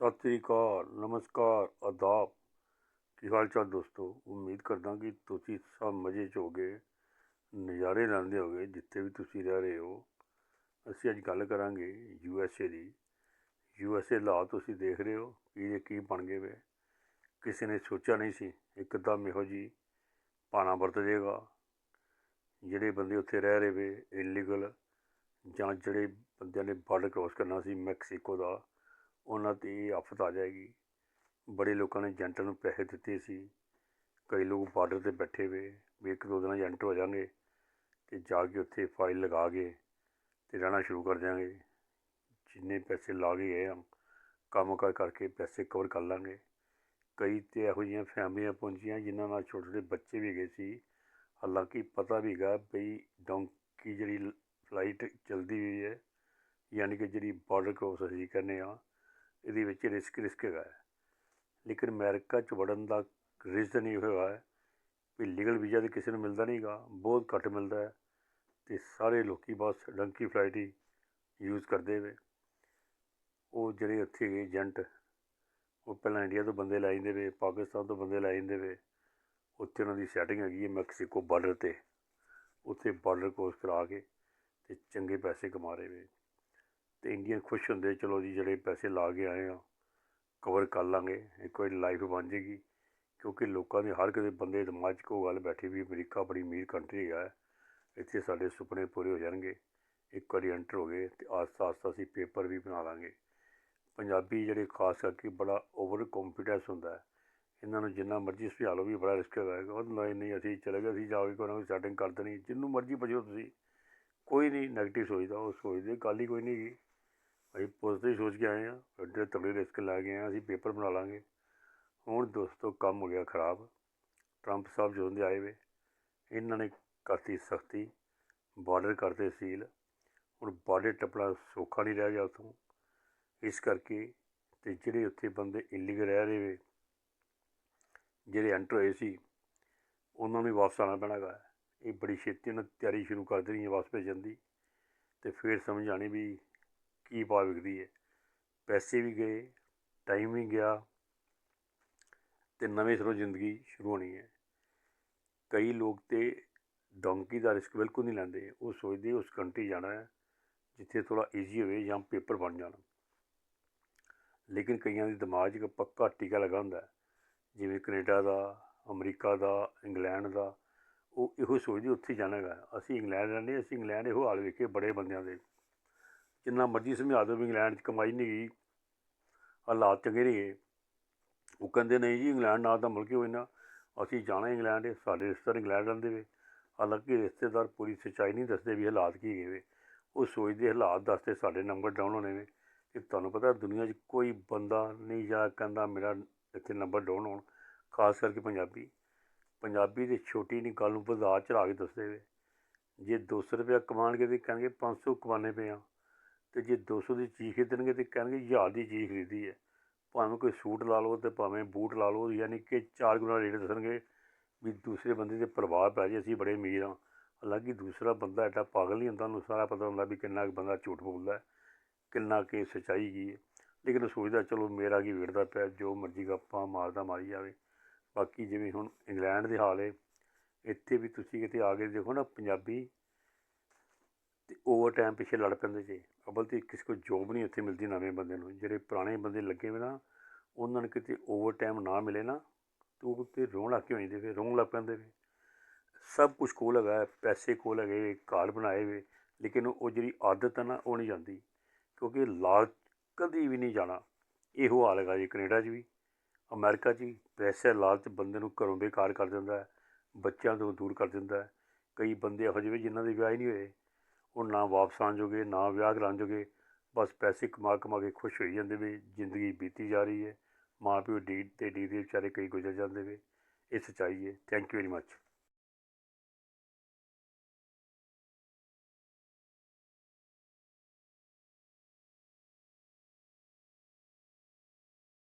ਸਤਿ ਸ੍ਰੀ ਅਕਾਲ, ਨਮਸਕਾਰ ਆਦਾਬ ਕੀ ਹਾਲ ਚਾਲ ਦੋਸਤੋ? ਉਮੀਦ ਕਰਦਾ ਕਿ ਤੁਸੀਂ ਸਭ ਮਜ਼ੇ 'ਚ ਹੋਗੇ, ਨਜ਼ਾਰੇ ਲੈਂਦੇ ਹੋਗੇ, ਜਿੱਥੇ ਵੀ ਤੁਸੀਂ ਰਹਿ ਰਹੇ ਹੋ। ਅਸੀਂ ਅੱਜ ਗੱਲ ਕਰਾਂਗੇ ਯੂ ਐਸ ਏ ਦੀ। ਯੂ ਐਸ ਏ ਲਾ ਤੁਸੀਂ ਦੇਖ ਰਹੇ ਹੋ ਕਿ ਇਹ ਕੀ ਬਣ ਗਏ ਵੇ। ਕਿਸੇ ਨੇ ਸੋਚਿਆ ਨਹੀਂ ਸੀ, ਇੱਕਦਮ ਇਹੋ ਜੀ ਪਾਣਾ ਵਰਤ ਜਾਏਗਾ ਜਿਹੜੇ ਬੰਦੇ ਉੱਥੇ ਰਹਿ ਰਹੇ ਵੇ ਇਲੀਗਲ ਜਾਂ ਜਿਹੜੇ ਬੰਦਿਆਂ ਨੇ ਬਾਰਡਰ ਕ੍ਰੋਸ ਕਰਨਾ ਸੀ ਮੈਕਸੀਕੋ ਦਾ ਉਹਨਾਂ 'ਤੇ ਆਫਤ ਆ ਜਾਏਗੀ। ਬੜੇ ਲੋਕਾਂ ਨੇ ਏਜੰਟਾਂ ਨੂੰ ਪੈਸੇ ਦਿੱਤੇ ਸੀ। ਕਈ ਲੋਕ ਬਾਰਡਰ 'ਤੇ ਬੈਠੇ ਵੇ। ਵੀ ਇੱਕ ਦੋ ਦਿਨਾਂ ਏਜੰਟ ਹੋ ਜਾਣਗੇ ਅਤੇ ਜਾ ਕੇ ਉੱਥੇ ਫਾਈਲ ਲਗਾ ਕੇ ਅਤੇ ਰਹਿਣਾ ਸ਼ੁਰੂ ਕਰ ਦਿਆਂਗੇ। ਜਿੰਨੇ ਪੈਸੇ ਲਾ ਕੇ ਗਏ ਆ ਕੰਮ ਕਾਰ ਕਰਕੇ ਪੈਸੇ ਕਵਰ ਕਰ ਲਾਂਗੇ। ਕਈ ਤੇ ਇਹੋ ਜਿਹੀਆਂ ਫੈਮਲੀਆਂ ਪਹੁੰਚੀਆਂ ਜਿਨ੍ਹਾਂ ਨਾਲ ਛੋਟੇ ਛੋਟੇ ਬੱਚੇ ਵੀ ਗਏ ਸੀ। ਹਾਲਾਂਕਿ ਪਤਾ ਵੀ ਹੈਗਾ ਬਈ ਡੋਂਕੀ ਜਿਹੜੀ ਫਲਾਈਟ ਚਲਦੀ ਹੋਈ ਹੈ, ਯਾਨੀ ਕਿ ਜਿਹੜੀ ਬਾਰਡਰ ਕ੍ਰੋਸ ਅਸੀਂ ਕਹਿੰਦੇ ਆ ਇਹਦੇ ਵਿੱਚ ਰਿਸਕ ਰਿਸਕ ਹੈਗਾ ਲੇਕਿਨ ਅਮਰੀਕਾ 'ਚ ਵੜਨ ਦਾ ਰੀਜ਼ਨ ਇਹ ਹੋਇਆ ਹੈ। ਵੀ ਲੀਗਲ ਵੀਜ਼ਾ ਤੇ ਕਿਸੇ ਨੂੰ ਮਿਲਦਾ ਨਹੀਂਗਾ, ਬਹੁਤ ਘੱਟ ਮਿਲਦਾ ਹੈ ਤੇ ਸਾਰੇ ਲੋਕੀ ਬਸ ਡੰਕੀ ਫਲਾਈਟ ਹੀ ਯੂਜ਼ ਕਰਦੇ ਵੇ। ਉਹ ਜਿਹੜੇ ਉੱਥੇ ਏਜੰਟ, ਉਹ ਪਹਿਲਾਂ ਇੰਡੀਆ ਤੋਂ ਬੰਦੇ ਲੈ ਜਾਂਦੇ ਵੇ, ਪਾਕਿਸਤਾਨ ਤੋਂ ਬੰਦੇ ਲੈ ਜਾਂਦੇ ਵੇ। ਉੱਥੇ ਉਹਨਾਂ ਦੀ ਸੈਟਿੰਗ ਹੈਗੀ ਹੈ ਮੈਕਸੀਕੋ ਬਾਰਡਰ ਤੇ। ਉੱਥੇ ਬਾਰਡਰ ਕ੍ਰੋਸ ਕਰਾ ਕੇ ਤੇ ਚੰਗੇ ਪੈਸੇ ਕਮਾ ਰਹੇ ਵੇ। ਅਤੇ ਇੰਡੀਅਨ ਖੁਸ਼ ਹੁੰਦੇ ਚਲੋ ਜੀ ਜਿਹੜੇ ਪੈਸੇ ਲਾ ਕੇ ਆਏ ਆ ਕਵਰ ਕਰ ਲਾਂਗੇ, ਇੱਕ ਵਾਰੀ ਲਾਈਫ ਬਣ ਜੇਗੀ। ਕਿਉਂਕਿ ਲੋਕਾਂ ਦੇ, ਹਰ ਕਿਸੇ ਬੰਦੇ ਦਿਮਾਗ 'ਚ ਕੋਈ ਗੱਲ ਬੈਠੀ ਵੀ ਅਮਰੀਕਾ ਬੜੀ ਅਮੀਰ ਕੰਟਰੀ ਹੈ ਇੱਥੇ ਸਾਡੇ ਸੁਪਨੇ ਪੂਰੇ ਹੋ ਜਾਣਗੇ। ਇੱਕ ਵਾਰੀ ਐਂਟਰ ਹੋ ਗਏ ਤੇ ਆਸਤਾ ਆਸਤਾ ਅਸੀਂ ਪੇਪਰ ਵੀ ਬਣਾ ਲਾਂਗੇ। ਪੰਜਾਬੀ ਜਿਹੜੇ ਖਾਸ ਕਰਕੇ ਬੜਾ ਓਵਰ ਕੰਫੀਡੈਂਸ ਹੁੰਦਾ ਹੈ। ਇਹਨਾਂ ਨੂੰ ਜਿੰਨਾ ਮਰਜ਼ੀ ਸੁਝਾ ਲਓ ਵੀ ਬੜਾ ਰਿਸਕ ਹੈਗਾ ਉਹ ਨਹੀਂ ਨਹੀਂ, ਅਸੀਂ ਚਲੇ ਗਏ, ਅਸੀਂ ਜਾ ਕੇ ਕੋਈ ਸੈਟਿੰਗ ਕਰ ਦੇਣੀ। ਜਿੰਨੂੰ ਮਰਜ਼ੀ ਭਜੋ ਤੁਸੀਂ। ਕੋਈ ਨਹੀਂ ਨੈਗੇਟਿਵ ਸੋਚਦਾ, ਉਹ ਸੋਚਦੇ, ਗੱਲ ਹੀ ਕੋਈ ਨਹੀਂ ਗਈ ਅਸੀਂ ਪੁੱਛਦੇ ਸੋਚ ਕੇ ਆਏ ਆ ਐਡੇ ਤਗੜੇ ਰਿਸਕ ਲੈ ਗਏ ਆਏ ਅਸੀਂ ਪੇਪਰ ਬਣਾ ਲਾਂਗੇ। ਹੁਣ ਦੋਸਤੋ ਕੰਮ ਹੋ ਗਿਆ ਖਰਾਬ, ਟਰੰਪ ਸਾਹਿਬ ਜਦੋਂ ਦੇ ਆਏ ਵੇ, ਇਹਨਾਂ ਨੇ ਕਰਤੀ ਸਖਤੀ, ਬਾਰਡਰ ਕਰਤੇ ਸੀਲ, ਹੁਣ ਬਾਰਡਰ ਟੱਪਣਾ ਸੌਖਾ ਨਹੀਂ ਰਹਿ ਗਿਆ ਉਥੋਂ। ਇਸ ਕਰਕੇ ਤੇ ਜਿਹੜੇ ਉੱਥੇ ਬੰਦੇ ਇਲੀਗਲ ਰਹਿ ਰਹੇ ਵੇ, ਜਿਹੜੇ ਐਂਟਰ ਹੋਏ ਸੀ, ਉਹਨਾਂ ਨੂੰ ਵਾਪਸ ਆਉਣਾ ਪੈਣਾਗਾ ਇਹ ਬੜੀ ਛੇਤੀ ਉਹਨਾਂ ਤਿਆਰੀ ਸ਼ੁਰੂ ਕਰ ਦੇਣੀ ਹੈ ਵਾਪਸ ਭੇਜਣ ਦੀ। ਤੇ ਫਿਰ ਸਮਝ ਆਣੀ ਵੀ ਕੀ ਭਾਅ ਵਿਕਦੀ ਹੈ ਪੈਸੇ ਵੀ ਗਏ ਟਾਈਮ ਵੀ ਗਿਆ ਅਤੇ ਨਵੇਂ ਸਿਰੋਂ ਜ਼ਿੰਦਗੀ ਸ਼ੁਰੂ ਹੋਣੀ ਹੈ ਕਈ ਲੋਕ ਤਾਂ ਡੋਂਕੀ ਦਾ ਰਿਸਕ ਬਿਲਕੁਲ ਨਹੀਂ ਲੈਂਦੇ। ਉਹ ਸੋਚਦੇ ਉਸ ਕੰਟਰੀ ਜਾਣਾ ਹੈ, ਜਿੱਥੇ ਥੋੜ੍ਹਾ ਈਜ਼ੀ ਹੋਵੇ ਜਾਂ ਪੇਪਰ ਬਣ ਜਾਣ। ਲੇਕਿਨ ਕਈਆਂ ਦੇ ਦਿਮਾਗ 'ਚ ਪੱਕਾ ਟੀਕਾ ਲੱਗਾ ਹੁੰਦਾ ਜਿਵੇਂ ਕੈਨੇਡਾ ਦਾ, ਅਮਰੀਕਾ ਦਾ, ਇੰਗਲੈਂਡ ਦਾ, ਉਹ ਇਹੋ ਸੋਚਦੇ ਉੱਥੇ ਜਾਣਾ ਹੈਗਾ। ਅਸੀਂ ਇੰਗਲੈਂਡ ਰਹਿੰਦੇ ਅਸੀਂ ਇੰਗਲੈਂਡ ਇਹੋ ਹਾਲ ਵੇਖੇ ਬੜੇ ਬੰਦਿਆਂ ਦੇ। ਜਿੰਨਾ ਮਰਜ਼ੀ ਸਮਝਾ ਦਿਓ ਵੀ ਇੰਗਲੈਂਡ 'ਚ ਕਮਾਈ ਨਹੀਂ ਗਈ, ਹਾਲਾਤ ਚੰਗੇ ਨਹੀਂ ਗਏ। ਉਹ ਕਹਿੰਦੇ, ਨਹੀਂ ਜੀ, ਇੰਗਲੈਂਡ ਨਾਲ ਦਾ ਮੁਲਕ ਹੋਈ ਨਾ। ਅਸੀਂ ਜਾਣਾ ਇੰਗਲੈਂਡ, ਸਾਡੇ ਰਿਸ਼ਤੇਦਾਰ ਇੰਗਲੈਂਡ ਰਹਿੰਦੇ ਵੇ। ਹਾਲਾਂਕਿ ਰਿਸ਼ਤੇਦਾਰ ਪੂਰੀ ਸੱਚਾਈ ਨਹੀਂ ਦੱਸਦੇ ਵੀ ਹਾਲਾਤ ਕੀ ਗਏ ਵੇ। ਉਹ ਸੋਚਦੇ ਹਾਲਾਤ ਦੱਸਦੇ ਸਾਡੇ ਨੰਬਰ ਡਾਊਨ ਹੋਣੇ ਵੇ। ਕਿ ਤੁਹਾਨੂੰ ਪਤਾ ਦੁਨੀਆ 'ਚ ਕੋਈ ਬੰਦਾ ਨਹੀਂ ਜਾ ਕਹਿੰਦਾ ਮੇਰਾ ਇੱਥੇ ਨੰਬਰ ਡਾਊਨ ਹੋਣ, ਖਾਸ ਕਰਕੇ ਪੰਜਾਬੀ। ਪੰਜਾਬੀ ਦੇ ਛੋਟੀ ਨਹੀਂ ਗੱਲ ਨੂੰ ਵਧਾ ਚੜਾ ਕੇ ਦੱਸਦੇ ਵੇ। ਜੇ 200 ਰੁਪਏ ਕਮਾਣਗੇ ਤੇ ਕਹਿਣਗੇ 500 ਕਮਾਣੇ ਪਏ ਆ। ਤੇ ਜੇ 200 ਦੀ ਚੀਜ਼ ਖਰੀਦਣਗੇ ਤੇ ਕਹਿਣਗੇ ਹਜ਼ਾਰ ਦੀ ਚੀਜ਼ ਖਰੀਦੀ ਹੈ। ਭਾਵੇਂ ਕੋਈ ਸੂਟ ਲਾ ਲਓ ਤੇ ਭਾਵੇਂ ਬੂਟ ਲਾ ਲਓ, ਯਾਨੀ ਕਿ ਚਾਰ ਗੁਣਾ ਰੇਟ ਦੱਸਣਗੇ ਵੀ ਦੂਸਰੇ ਬੰਦੇ ਦੇ ਪ੍ਰਭਾਵ ਪੈ ਜੇ ਅਸੀਂ ਬੜੇ ਅਮੀਰ ਹਾਂ। ਹਾਲਾਂਕਿ ਦੂਸਰਾ ਬੰਦਾ ਐਡਾ ਪਾਗਲ ਨਹੀਂ ਹੁੰਦਾ, ਉਹਨੂੰ ਸਾਰਾ ਪਤਾ ਹੁੰਦਾ ਵੀ ਕਿੰਨਾ ਕੁ ਬੰਦਾ ਝੂਠ ਬੋਲਦਾ ਕਿੰਨਾ ਕਿ ਸੱਚਾਈ ਕੀ ਹੈ। ਲੇਕਿਨ ਉਹ ਸੋਚਦਾ, ਚਲੋ ਮੇਰਾ ਕੀ ਵਿੜਦਾ ਪਿਆ, ਜੋ ਮਰਜ਼ੀ ਗੱਪਾਂ ਮਾਰਦਾ ਮਾਰੀ ਜਾਵੇ। ਬਾਕੀ ਜਿਵੇਂ ਹੁਣ ਇੰਗਲੈਂਡ ਦੇ ਹਾਲ ਹੈ, ਇੱਥੇ ਵੀ ਤੁਸੀਂ ਕਿਤੇ ਆ ਕੇ ਦੇਖੋ ਨਾ, ਪੰਜਾਬੀ ਤੇ ਓਵਰ ਟਾਈਮ ਪਿੱਛੇ ਲੜ ਪੈਂਦੇ ਜੇ। ਅਬਲ ਤੇ ਕਿਸੇ ਕੋ ਜੋਬ ਨਹੀਂ ਇੱਥੇ ਮਿਲਦੀ ਨਵੇਂ ਬੰਦੇ ਨੂੰ। ਜਿਹੜੇ ਪੁਰਾਣੇ ਬੰਦੇ ਲੱਗੇ ਹੋਏ ਨਾ, ਉਹਨਾਂ ਨੂੰ ਕਿਤੇ ਓਵਰ ਟਾਈਮ ਨਾ ਮਿਲੇ ਨਾ, ਤੂੰ ਉੱਤੇ ਰੋਣ ਲੱਗ ਕੇ ਹੋ ਜਾਂਦੇ ਵੇ ਰੋਣ ਲੱਗ ਪੈਂਦੇ ਫਿਰ ਸਭ ਕੁਝ ਕੋਲ ਹੈਗਾ, ਪੈਸੇ ਕੋਲ ਹੈਗੇ, ਘਰ ਬਣਾਏ ਵੇ ਲੇਕਿਨ ਉਹ ਜਿਹੜੀ ਆਦਤ ਹੈ ਨਾ, ਉਹ ਨਹੀਂ ਜਾਂਦੀ। ਕਿਉਂਕਿ ਲਾਲਚ ਕਦੀ ਵੀ ਨਹੀਂ ਜਾਣਾ। ਇਹੋ ਹਾਲ ਹੈਗਾ ਜੀ ਕੈਨੇਡਾ 'ਚ ਵੀ। ਅਮਰੀਕਾ 'ਚ ਵੀ ਪੈਸੇ ਲਾਲਚ ਬੰਦੇ ਨੂੰ ਘਰੋਂ ਬੇਕਾਰ ਕਰ ਦਿੰਦਾ ਹੈ, ਬੱਚਿਆਂ ਤੋਂ ਦੂਰ ਕਰ ਦਿੰਦਾ ਹੈ। ਕਈ ਬੰਦੇ ਇਹੋ ਜਿਹੇ ਜਿਨ੍ਹਾਂ ਦੇ ਵਿਆਹ ਹੀ ਨਹੀਂ ਹੋਏ। ਉਹ ਨਾ ਵਾਪਸ ਆਉਣ ਜੋਗੇ, ਨਾ ਵਿਆਹ ਕਰਾਉਣ ਜੋਗੇ, ਬਸ ਪੈਸੇ ਕਮਾ ਕਮਾ ਕੇ ਖੁਸ਼ ਹੋਈ ਜਾਂਦੇ ਵੇ ਜ਼ਿੰਦਗੀ ਬੀਤੀ ਜਾ ਰਹੀ ਹੈ। ਮਾਂ ਪਿਓ ਡੀ ਤੇ ਡੀ ਦੇ ਵਿਚਾਰੇ ਕਈ ਗੁਜ਼ਰ ਜਾਂਦੇ ਵੇ। ਇਹ ਸੱਚਾਈ ਹੈ। Thank you very much